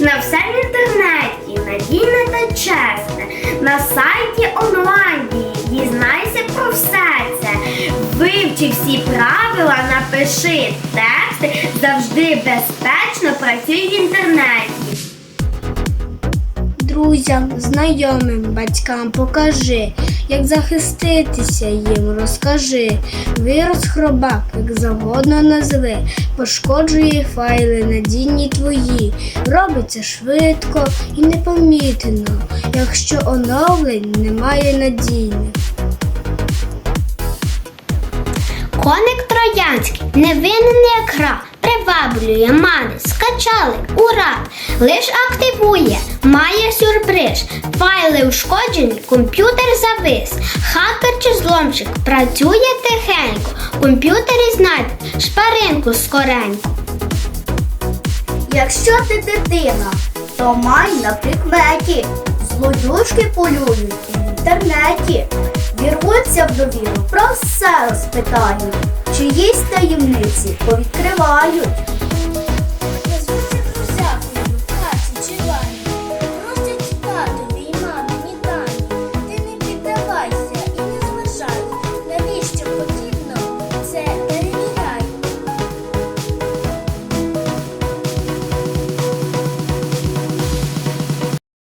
На все в інтернеті, надійне та чесне. На сайті онлайн дізнайся про все це. Вивчи всі правила, напиши тексти, завжди безпечно працюй в інтернеті. Друзям, знайомим, батькам покажи, як захиститися їм розкажи. Вірус хробак, як завгодно назви, пошкоджує файли надійні твої. Робиться швидко і непомітно, якщо оновлень немає надійних. Коник троянський, невинен як гра, приваблює, мани, скачали, ура! Лиш активує, має сюрприз. Файли ушкоджені, комп'ютер завис. Хакер чи зломщик працює тихенько, комп'ютері знайдуть шпаринку скоренько. Якщо ти дитина, то май на прикметі. Злодюшки полюють в інтернеті. Вірвуться в довіру, про все розпитають. Чиїсь таємниці повідкривають.